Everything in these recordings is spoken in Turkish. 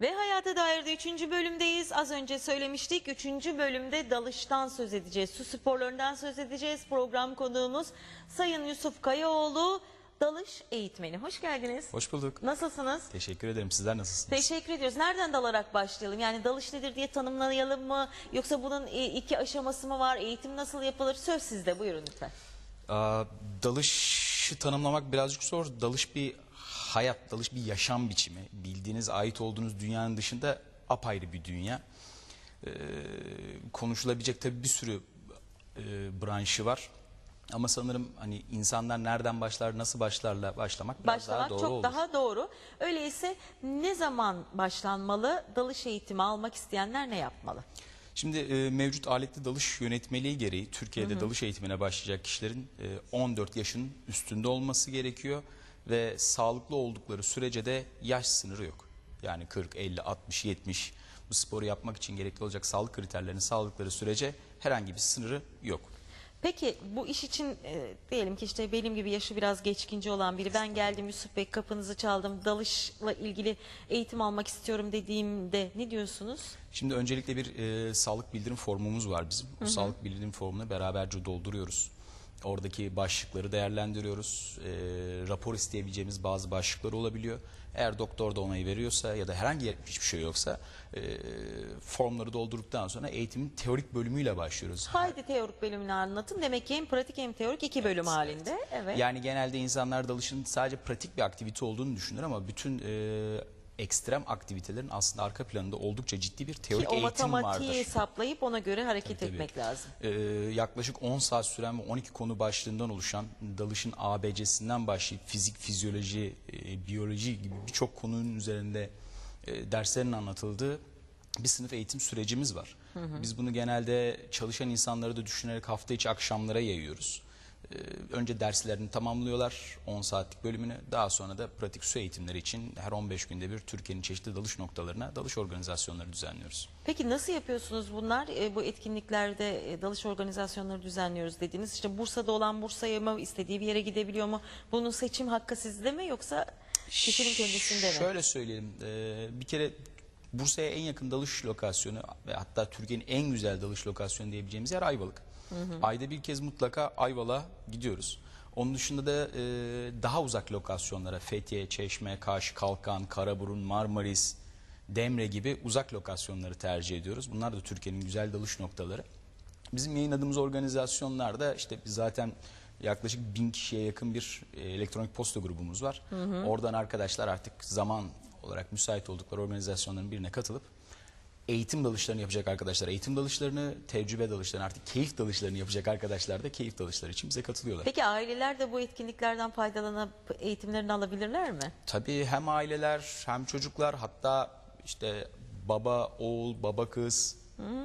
Ve Hayata Dair'de 3. bölümdeyiz. Az önce söylemiştik 3. bölümde dalıştan söz edeceğiz. Su sporlarından söz edeceğiz. Program konuğumuz Sayın Yusuf Kayaoğlu, dalış eğitmeni. Hoş geldiniz. Hoş bulduk. Nasılsınız? Teşekkür ederim. Sizler nasılsınız? Teşekkür ediyoruz. Nereden dalarak başlayalım? Yani dalış nedir diye tanımlayalım mı? Yoksa bunun e, iki aşaması mı var? Eğitim nasıl yapılır? Söz sizde. Buyurun lütfen. Aa, dalışı tanımlamak birazcık zor. Dalış bir hayat, dalış bir yaşam biçimi. Bildiğiniz, ait olduğunuz dünyanın dışında apayrı bir dünya. Ee, konuşulabilecek tabii bir sürü e, branşı var. Ama sanırım hani insanlar nereden başlar, nasıl başlarla başlamak biraz Başlamak daha doğru çok olur. daha doğru. Öyleyse ne zaman başlanmalı? Dalış eğitimi almak isteyenler ne yapmalı? Şimdi e, mevcut aletli dalış yönetmeliği gereği Türkiye'de dalış eğitimine başlayacak kişilerin e, 14 yaşın üstünde olması gerekiyor ve sağlıklı oldukları sürece de yaş sınırı yok. Yani 40, 50, 60, 70 bu sporu yapmak için gerekli olacak sağlık kriterlerini sağladıkları sürece herhangi bir sınırı yok. Peki bu iş için e, diyelim ki işte benim gibi yaşı biraz geçkinci olan biri ben geldim Yusuf Bey kapınızı çaldım dalışla ilgili eğitim almak istiyorum dediğimde ne diyorsunuz? Şimdi öncelikle bir e, sağlık bildirim formumuz var bizim. Bu sağlık bildirim formunu beraberce dolduruyoruz. Oradaki başlıkları değerlendiriyoruz. E, rapor isteyebileceğimiz bazı başlıklar olabiliyor. Eğer doktor da onayı veriyorsa ya da herhangi hiçbir şey yoksa e, formları doldurduktan sonra eğitimin teorik bölümüyle başlıyoruz. Haydi teorik bölümünü anlatın. Demek ki hem pratik hem teorik iki bölüm halinde. Evet. Yani genelde insanlar dalışın sadece pratik bir aktivite olduğunu düşünür ama bütün e, ekstrem aktivitelerin aslında arka planında oldukça ciddi bir ki teorik o eğitim matematiği vardır. hesaplayıp ona göre hareket Tabii, tabii. etmek lazım. Ee, yaklaşık 10 saat süren ve 12 konu başlığından oluşan dalışın ABC'sinden başlayıp fizik, fizyoloji, e, biyoloji gibi birçok konunun üzerinde e, derslerin anlatıldığı bir sınıf eğitim sürecimiz var. Biz bunu genelde çalışan insanları da düşünerek hafta içi akşamlara yayıyoruz. Ee, önce derslerini tamamlıyorlar 10 saatlik bölümünü. Daha sonra da pratik su eğitimleri için her 15 günde bir Türkiye'nin çeşitli dalış noktalarına dalış organizasyonları düzenliyoruz. Peki nasıl yapıyorsunuz bunlar? E, bu etkinliklerde e, dalış organizasyonları düzenliyoruz dediniz. İşte Bursa'da olan Bursa'ya mı istediği bir yere gidebiliyor mu? Bunun seçim hakkı sizde mi yoksa kişinin kendisinde mi? Şöyle söyleyelim. e, bir kere Bursa'ya en yakın dalış lokasyonu ve hatta Türkiye'nin en güzel dalış lokasyonu diyebileceğimiz yer Ayvalık. Ayda bir kez mutlaka Ayvalık'a gidiyoruz. Onun dışında da e, daha uzak lokasyonlara Fethiye, Çeşme, Kaş, Kalkan, Karaburun, Marmaris, Demre gibi uzak lokasyonları tercih ediyoruz. Bunlar da Türkiye'nin güzel dalış noktaları. Bizim yayınladığımız organizasyonlarda işte biz zaten yaklaşık bin kişiye yakın bir e, elektronik posta grubumuz var. Oradan arkadaşlar artık zaman olarak müsait oldukları organizasyonların birine katılıp eğitim dalışlarını yapacak arkadaşlar eğitim dalışlarını, tecrübe dalışlarını artık keyif dalışlarını yapacak arkadaşlar da keyif dalışları için bize katılıyorlar. Peki aileler de bu etkinliklerden faydalanıp eğitimlerini alabilirler mi? Tabii hem aileler hem çocuklar hatta işte baba oğul, baba kız,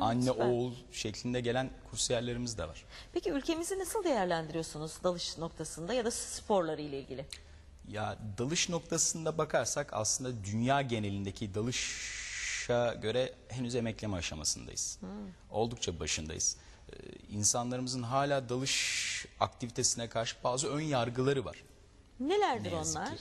anne süper. oğul şeklinde gelen kursiyerlerimiz de var. Peki ülkemizi nasıl değerlendiriyorsunuz dalış noktasında ya da sporları ile ilgili? Ya dalış noktasında bakarsak aslında dünya genelindeki dalışa göre henüz emekleme aşamasındayız. Oldukça başındayız. Ee, insanlarımızın hala dalış aktivitesine karşı bazı ön yargıları var. Nelerdir Ne onlar? ki.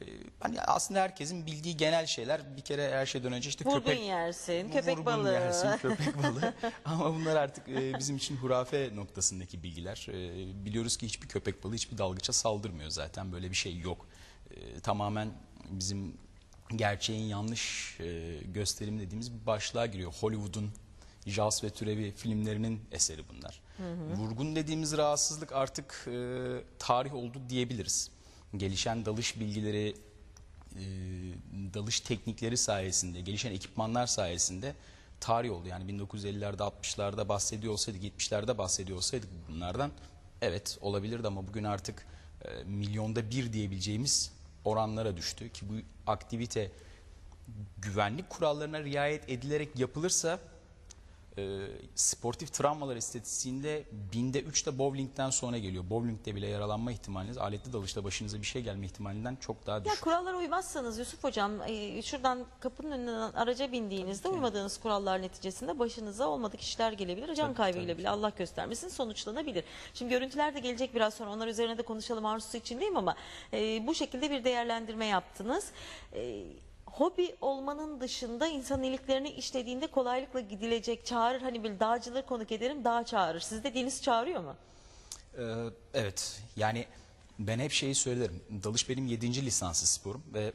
Ee, hani aslında herkesin bildiği genel şeyler bir kere her şeyden önce işte Vurgun köpek yersin, köpek vurgun balığı. yersin, köpek balığı. Ama bunlar artık e, bizim için hurafe noktasındaki bilgiler. E, biliyoruz ki hiçbir köpek balığı hiçbir dalgıça saldırmıyor zaten böyle bir şey yok. E, tamamen bizim gerçeğin yanlış e, gösterimi dediğimiz bir başlığa giriyor. Hollywood'un Jaws ve türevi filmlerinin eseri bunlar. Vurgun dediğimiz rahatsızlık artık e, tarih oldu diyebiliriz. Gelişen dalış bilgileri, e, dalış teknikleri sayesinde, gelişen ekipmanlar sayesinde tarih oldu. Yani 1950'lerde, 60'larda bahsediyor olsaydık, 70'lerde bahsediyor olsaydık bunlardan evet olabilirdi ama bugün artık e, milyonda bir diyebileceğimiz oranlara düştü ki bu aktivite güvenlik kurallarına riayet edilerek yapılırsa e, sportif travmalar istatistiğinde binde üç de bowlingden sonra geliyor. Bowlingde bile yaralanma ihtimaliniz aletli dalışta başınıza bir şey gelme ihtimalinden çok daha Ya düşük. kurallara uymazsanız Yusuf Hocam e, şuradan kapının önünden araca bindiğinizde uymadığınız kurallar neticesinde başınıza olmadık işler gelebilir. Can Tabii, kaybıyla tabii. bile Allah göstermesin sonuçlanabilir. Şimdi görüntüler de gelecek biraz sonra onlar üzerine de konuşalım arzusu içindeyim ama e, bu şekilde bir değerlendirme yaptınız. E, hobi olmanın dışında insan iyiliklerini işlediğinde kolaylıkla gidilecek çağırır. Hani bir dağcıları konuk ederim dağ çağırır. Sizde deniz çağırıyor mu? Ee, evet yani ben hep şeyi söylerim. Dalış benim 7. lisanslı sporum ve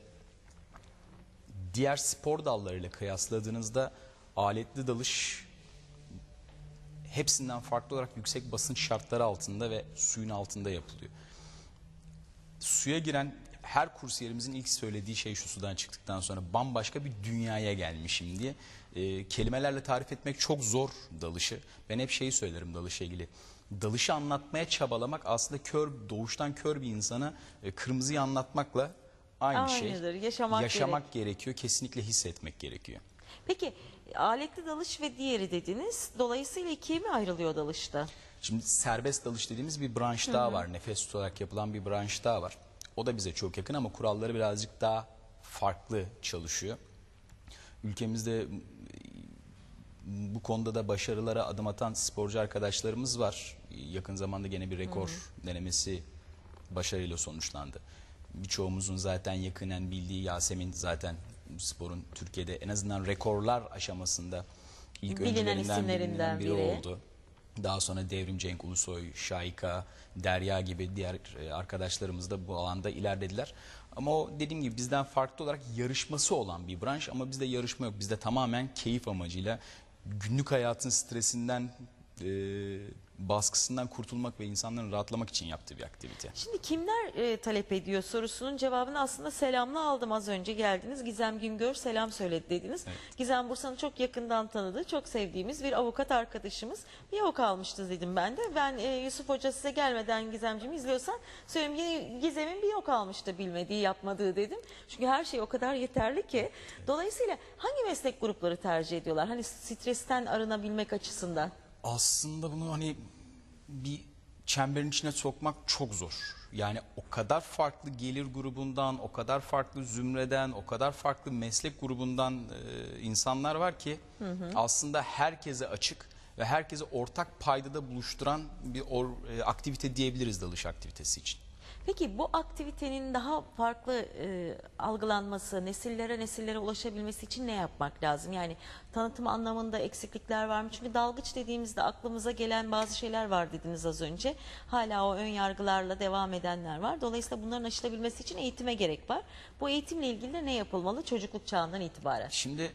diğer spor dallarıyla kıyasladığınızda aletli dalış hepsinden farklı olarak yüksek basınç şartları altında ve suyun altında yapılıyor. Suya giren her kursiyerimizin ilk söylediği şey şu sudan çıktıktan sonra bambaşka bir dünyaya gelmişim diye. Ee, kelimelerle tarif etmek çok zor dalışı. Ben hep şeyi söylerim dalışla ilgili. Dalışı anlatmaya çabalamak aslında kör doğuştan kör bir insana e, kırmızıyı anlatmakla aynı şey. Aynıdır, yaşamak Yaşamak gerekiyor, kesinlikle hissetmek gerekiyor. Peki aletli dalış ve diğeri dediniz. Dolayısıyla ikiye mi ayrılıyor dalışta? Şimdi serbest dalış dediğimiz bir branş daha var. Nefes tutarak yapılan bir branş daha var. O da bize çok yakın ama kuralları birazcık daha farklı çalışıyor. Ülkemizde bu konuda da başarılara adım atan sporcu arkadaşlarımız var. Yakın zamanda gene bir rekor denemesi başarıyla sonuçlandı. Birçoğumuzun zaten yakinen bildiği Yasemin zaten sporun Türkiye'de en azından rekorlar aşamasında ilk Bilinen öncülerinden isimlerinden biri, biri. oldu. Daha sonra Devrim Cenk Ulusoy, Şayka, Derya gibi diğer e, arkadaşlarımız da bu alanda ilerlediler. Ama o dediğim gibi bizden farklı olarak yarışması olan bir branş ama bizde yarışma yok. Bizde tamamen keyif amacıyla günlük hayatın stresinden, e, baskısından kurtulmak ve insanların rahatlamak için yaptığı bir aktivite. Şimdi kimler e, talep ediyor sorusunun cevabını aslında selamla aldım az önce geldiniz. Gizem Güngör selam söyledi dediniz. Gizem Bursa'nı çok yakından tanıdığı, çok sevdiğimiz bir avukat arkadaşımız. Bir yok almıştı dedim ben de. Ben e, Yusuf Hoca size gelmeden Gizemciğimi izliyorsan söyleyeyim Gizem'in bir yok almıştı bilmediği, yapmadığı dedim. Çünkü her şey o kadar yeterli ki. Dolayısıyla hangi meslek grupları tercih ediyorlar? Hani stresten arınabilmek açısından. Aslında bunu hani bir çemberin içine sokmak çok zor. Yani o kadar farklı gelir grubundan, o kadar farklı zümreden, o kadar farklı meslek grubundan e, insanlar var ki aslında herkese açık ve herkese ortak paydada buluşturan bir or- e, aktivite diyebiliriz dalış aktivitesi için. Peki bu aktivitenin daha farklı e, algılanması, nesillere nesillere ulaşabilmesi için ne yapmak lazım? Yani tanıtım anlamında eksiklikler var mı? Çünkü dalgıç dediğimizde aklımıza gelen bazı şeyler var dediniz az önce. Hala o ön yargılarla devam edenler var. Dolayısıyla bunların aşılabilmesi için eğitime gerek var. Bu eğitimle ilgili de ne yapılmalı çocukluk çağından itibaren? Şimdi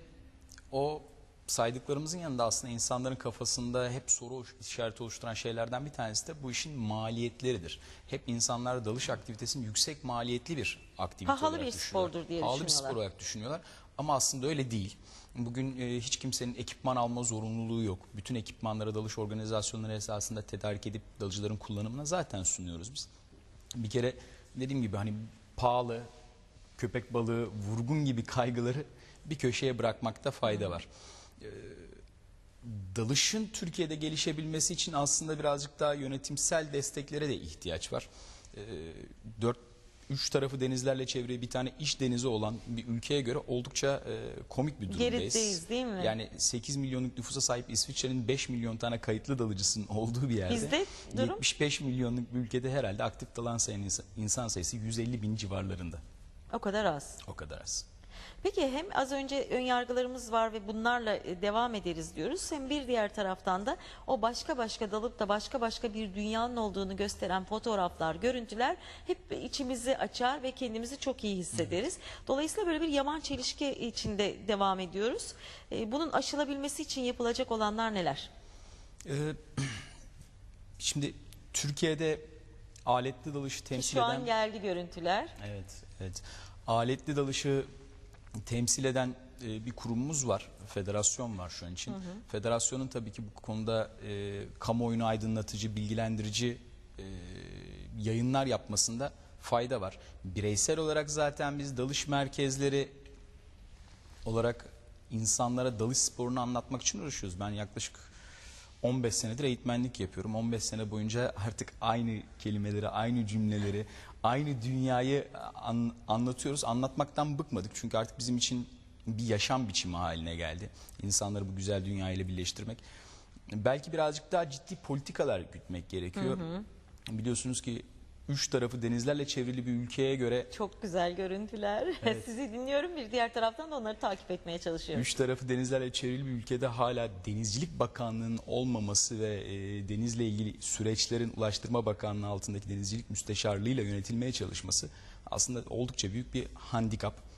o saydıklarımızın yanında aslında insanların kafasında hep soru işareti oluşturan şeylerden bir tanesi de bu işin maliyetleridir. Hep insanlar dalış aktivitesini yüksek maliyetli bir aktivite Pahalı olarak bir düşünüyorlar. spordur diye Pahalı bir düşünüyorlar. spor olarak düşünüyorlar ama aslında öyle değil. Bugün e, hiç kimsenin ekipman alma zorunluluğu yok. Bütün ekipmanları dalış organizasyonları esasında tedarik edip dalıcıların kullanımına zaten sunuyoruz biz. Bir kere dediğim gibi hani pahalı, köpek balığı, vurgun gibi kaygıları bir köşeye bırakmakta fayda var. Ee, Dalışın Türkiye'de gelişebilmesi için aslında birazcık daha yönetimsel desteklere de ihtiyaç var. Ee, Dört, üç tarafı denizlerle çevrili bir tane iş denizi olan bir ülkeye göre oldukça e, komik bir durumdayız. Gerideyiz, değil mi? Yani 8 milyonluk nüfusa sahip İsviçre'nin 5 milyon tane kayıtlı dalıcısının olduğu bir yerde. Bizde durum? 75 milyonluk bir ülkede herhalde aktif dalan sayın insan- insan sayısı 150 bin civarlarında. O kadar az. O kadar az. Peki hem az önce ön yargılarımız var ve bunlarla e, devam ederiz diyoruz. Hem bir diğer taraftan da o başka başka dalıp da başka başka bir dünyanın olduğunu gösteren fotoğraflar, görüntüler hep içimizi açar ve kendimizi çok iyi hissederiz. Dolayısıyla böyle bir yaman çelişki içinde devam ediyoruz. E, Bunun aşılabilmesi için yapılacak olanlar neler? Ee, şimdi Türkiye'de aletli dalışı temsil Şu an eden geldi görüntüler. evet evet aletli dalışı temsil eden e, bir kurumumuz var. Federasyon var şu an için. Federasyonun tabii ki bu konuda e, kamuoyunu aydınlatıcı, bilgilendirici e, yayınlar yapmasında fayda var. Bireysel olarak zaten biz dalış merkezleri olarak insanlara dalış sporunu anlatmak için uğraşıyoruz. Ben yaklaşık 15 senedir eğitmenlik yapıyorum. 15 sene boyunca artık aynı kelimeleri, aynı cümleleri, aynı dünyayı an- anlatıyoruz. Anlatmaktan bıkmadık. Çünkü artık bizim için bir yaşam biçimi haline geldi. İnsanları bu güzel dünyayla birleştirmek. Belki birazcık daha ciddi politikalar gütmek gerekiyor. Biliyorsunuz ki üç tarafı denizlerle çevrili bir ülkeye göre Çok güzel görüntüler. Sizi dinliyorum bir diğer taraftan da onları takip etmeye çalışıyorum. Üç tarafı denizlerle çevrili bir ülkede hala Denizcilik Bakanlığı'nın olmaması ve e, denizle ilgili süreçlerin Ulaştırma Bakanlığı altındaki Denizcilik Müsteşarlığı'yla yönetilmeye çalışması aslında oldukça büyük bir handikap.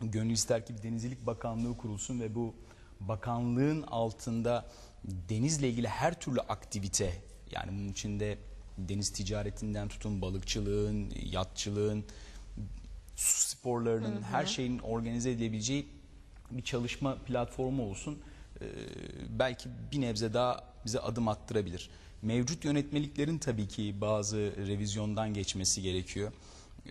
Gönül ister ki bir Denizcilik Bakanlığı kurulsun ve bu bakanlığın altında denizle ilgili her türlü aktivite yani bunun içinde deniz ticaretinden tutun balıkçılığın, yatçılığın, su sporlarının her şeyin organize edilebileceği bir çalışma platformu olsun. Ee, belki bir nebze daha bize adım attırabilir. Mevcut yönetmeliklerin tabii ki bazı revizyondan geçmesi gerekiyor. Ee,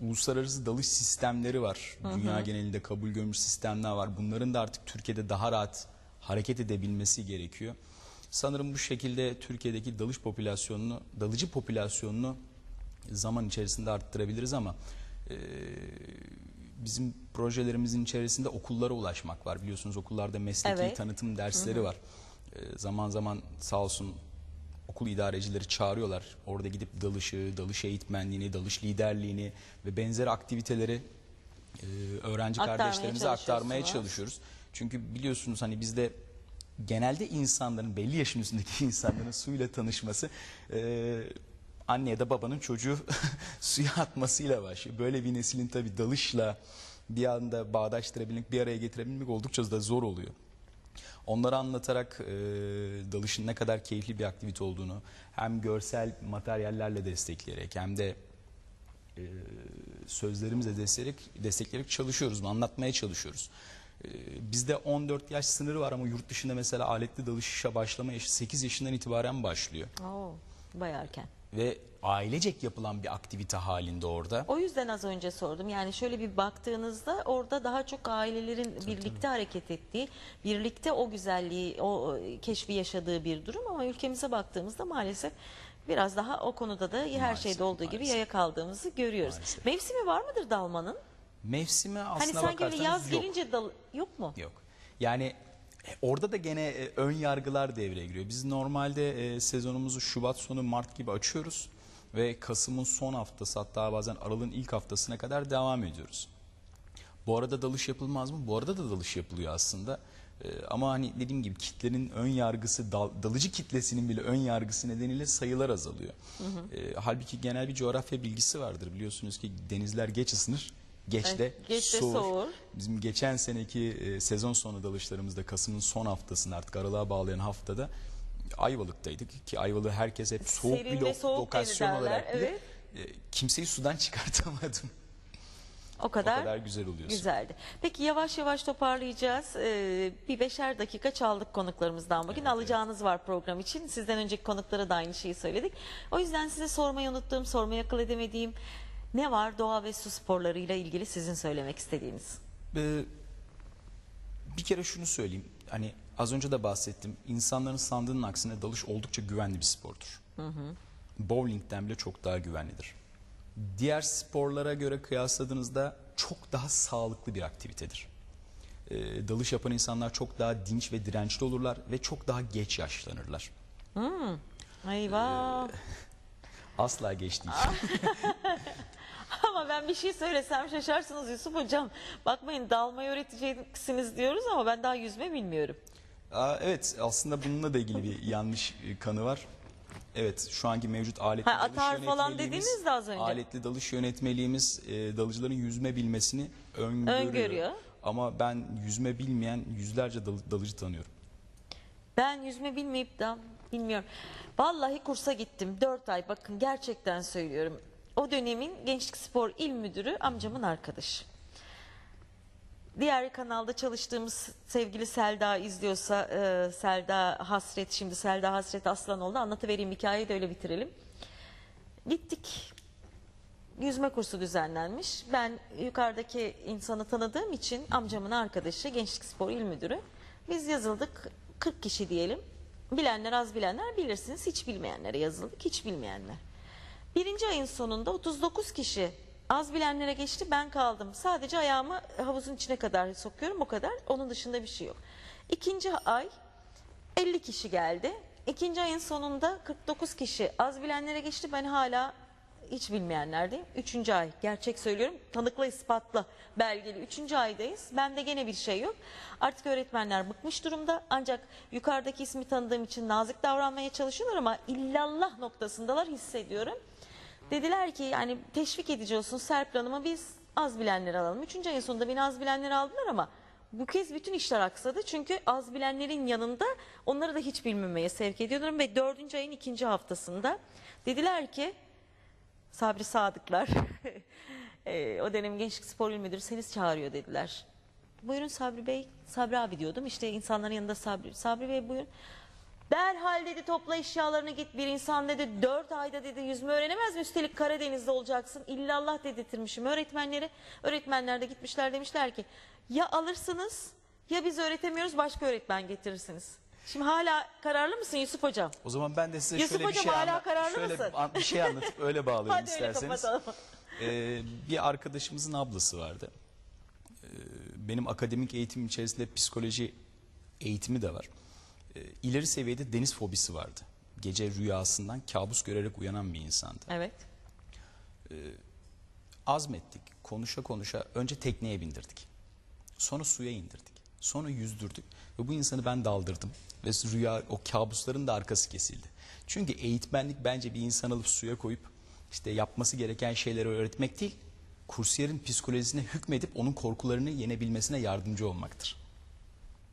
uluslararası dalış sistemleri var. Dünya genelinde kabul görmüş sistemler var. Bunların da artık Türkiye'de daha rahat hareket edebilmesi gerekiyor. Sanırım bu şekilde Türkiye'deki dalış popülasyonunu, dalıcı popülasyonunu zaman içerisinde arttırabiliriz ama e, bizim projelerimizin içerisinde okullara ulaşmak var. Biliyorsunuz okullarda mesleki Evet. tanıtım dersleri var. E, zaman zaman sağ olsun okul idarecileri çağırıyorlar. Orada gidip dalışı, dalış eğitmenliğini, dalış liderliğini ve benzeri aktiviteleri e, öğrenci Aktarmaya kardeşlerimize aktarmaya çalışıyoruz. Çünkü biliyorsunuz hani bizde genelde insanların belli yaşın üstündeki insanların suyla tanışması e, anne ya da babanın çocuğu suya atmasıyla başlıyor. Böyle bir neslin tabii dalışla bir anda bağdaştırabilmek, bir araya getirebilmek oldukça da zor oluyor. Onlara anlatarak e, dalışın ne kadar keyifli bir aktivite olduğunu hem görsel materyallerle destekleyerek hem de e, sözlerimizle destekleyerek, destekleyerek çalışıyoruz, anlatmaya çalışıyoruz. E, bizde 14 yaş sınırı var ama yurt dışında mesela aletli dalışa başlama yaşı 8 yaşından itibaren başlıyor. Oo, bayağı erken. Ve ailecek yapılan bir aktivite halinde orada. O yüzden az önce sordum. Yani şöyle bir baktığınızda orada daha çok ailelerin birlikte hareket ettiği, birlikte o güzelliği, o keşfi yaşadığı bir durum ama ülkemize baktığımızda maalesef biraz daha o konuda da her Maalesef, şeyde olduğu gibi maalesef. yaya kaldığımızı görüyoruz. Maalesef. Mevsimi var mıdır dalmanın? Mevsimi Hani aslına sanki böyle bakarsanız yaz yok. gelince dal yok mu? Yok. Yani e, orada da gene e, ön yargılar devreye giriyor. Biz normalde e, sezonumuzu Şubat sonu Mart gibi açıyoruz ve Kasım'ın son haftası hatta bazen Aralık'ın ilk haftasına kadar devam ediyoruz. Bu arada dalış yapılmaz mı? Bu arada da dalış yapılıyor aslında. E, ama hani dediğim gibi kitlenin ön yargısı, dal- dalıcı kitlesinin bile ön yargısı nedeniyle sayılar azalıyor. E, halbuki genel bir coğrafya bilgisi vardır. Biliyorsunuz ki denizler geç ısınır, geç de Evet, geç de soğur. soğur. Bizim geçen seneki e, sezon sonu dalışlarımızda Kasım'ın son haftasında artık aralığa bağlayan haftada Ayvalık'taydık ki Ayvalık'ı herkes hep soğuk Serin bir lo- soğuk lokasyon derler, olarak bilir. evet. E, kimseyi sudan çıkartamadım. O kadar, O kadar güzel oluyorsun. Güzeldi. Peki yavaş yavaş toparlayacağız. Ee, bir beşer dakika çaldık konuklarımızdan bugün. Alacağınız var program için. Sizden önceki konuklara da aynı şeyi söyledik. O yüzden size sormayı unuttuğum, sormayı akıl edemediğim ne var doğa ve su sporlarıyla ilgili sizin söylemek istediğiniz? Ee, bir kere şunu söyleyeyim. Hani az önce de bahsettim. İnsanların sandığının aksine dalış oldukça güvenli bir spordur. Bowling'den bile çok daha güvenlidir. Diğer sporlara göre kıyasladığınızda çok daha sağlıklı bir aktivitedir. Ee, dalış yapan insanlar çok daha dinç ve dirençli olurlar ve çok daha geç yaşlanırlar. Eyvah. Asla geç değil. ben bir şey söylesem şaşarsınız Yusuf Hocam. Bakmayın dalmayı öğreteceksiniz diyoruz ama ben daha yüzme bilmiyorum. Aa, evet aslında bununla da ilgili bir yanlış e, kanı var. Evet şu anki mevcut aletli Ha, dalış falan dediniz de az önce. Aletli dalış yönetmeliğimiz e, dalıcıların yüzme bilmesini öngörüyor. Öngörüyor. Ama ben yüzme bilmeyen yüzlerce dal- dalıcı tanıyorum. Ben yüzme bilmeyip de bilmiyorum. Vallahi kursa gittim 4 ay bakın gerçekten söylüyorum. O dönemin Gençlik Spor İl Müdürü amcamın arkadaşı. Diğer kanalda çalıştığımız sevgili Selda izliyorsa e, Selda Hasret şimdi Selda Hasret Aslanoğlu anlatıvereyim hikayeyi de öyle bitirelim. Gittik yüzme kursu düzenlenmiş. Ben yukarıdaki insanı tanıdığım için amcamın arkadaşı Gençlik Spor İl Müdürü. Biz yazıldık 40 kişi diyelim. Bilenler az bilenler bilirsiniz. Hiç bilmeyenlere yazıldık. Hiç bilmeyenler. Birinci ayın sonunda 39 kişi az bilenlere geçti. Ben kaldım. Sadece ayağımı havuzun içine kadar sokuyorum. O kadar. Onun dışında bir şey yok. İkinci ay 50 kişi geldi. İkinci ayın sonunda 49 kişi az bilenlere geçti. Ben hala hiç bilmeyenlerdeyim. Üçüncü ay gerçek söylüyorum tanıkla ispatla belgeli üçüncü aydayız. Bende gene bir şey yok. Artık öğretmenler bıkmış durumda ancak yukarıdaki ismi tanıdığım için nazik davranmaya çalışıyorlar ama illallah noktasındalar hissediyorum. Dediler ki yani teşvik edici olsun Serpil Hanım'a biz az bilenleri alalım. Üçüncü ayın sonunda beni az bilenleri aldılar ama bu kez bütün işler aksadı. Çünkü az bilenlerin yanında onları da hiç bilmemeye sevk ediyorum. Ve dördüncü ayın ikinci haftasında dediler ki Sabri Sadıklar e, o dönem Gençlik Spor İl Müdürü seni çağırıyor dediler. Buyurun Sabri Bey, Sabri abi diyordum. İşte insanların yanında Sabri, Sabri Bey buyurun. Derhal dedi topla eşyalarını git bir insan dedi dört ayda dedi yüzme öğrenemez mi? Üstelik Karadeniz'de olacaksın. İllallah dedirtmişim öğretmenleri. Öğretmenler de gitmişler demişler ki ya alırsınız ya biz öğretemiyoruz başka öğretmen getirirsiniz. Şimdi hala kararlı mısın Yusuf Hocam? O zaman ben de size Yusuf şöyle bir hocam şey, hala anla- kararlı şöyle mısın? bir şey anlatıp öyle bağlayayım Hadi öyle isterseniz. kapatalım. Ee, bir arkadaşımızın ablası vardı. Ee, benim akademik eğitim içerisinde psikoloji eğitimi de var. Ee, ileri seviyede deniz fobisi vardı. Gece rüyasından kabus görerek uyanan bir insandı. Evet. Azmettik, konuşa konuşa önce tekneye bindirdik. Sonra suya indirdik. Sonra yüzdürdük ve bu insanı ben daldırdım. Ve rüya o kabusların da arkası kesildi. Çünkü eğitmenlik bence bir insan alıp suya koyup işte yapması gereken şeyleri öğretmek değil, kursiyerin psikolojisine hükmedip onun korkularını yenebilmesine yardımcı olmaktır.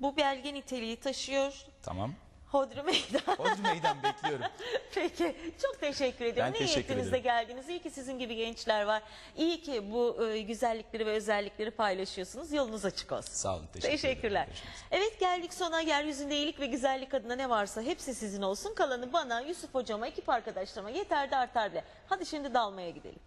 Bu belge niteliği taşıyor. Tamam. Hodri meydan. Hodri meydan bekliyorum. Peki çok teşekkür ederim. Ben ne teşekkür niyetinizle ederim. geldiniz. İyi ki sizin gibi gençler var. İyi ki bu e, güzellikleri ve özellikleri paylaşıyorsunuz. Yolunuz açık olsun. Sağ olun. Teşekkür ederim. Teşekkürler. Üzere. Evet geldik sona. Yeryüzünde iyilik ve güzellik adına ne varsa hepsi sizin olsun. Kalanı bana, Yusuf hocama, ekip arkadaşlarıma yeter de artar bile. Hadi şimdi dalmaya gidelim.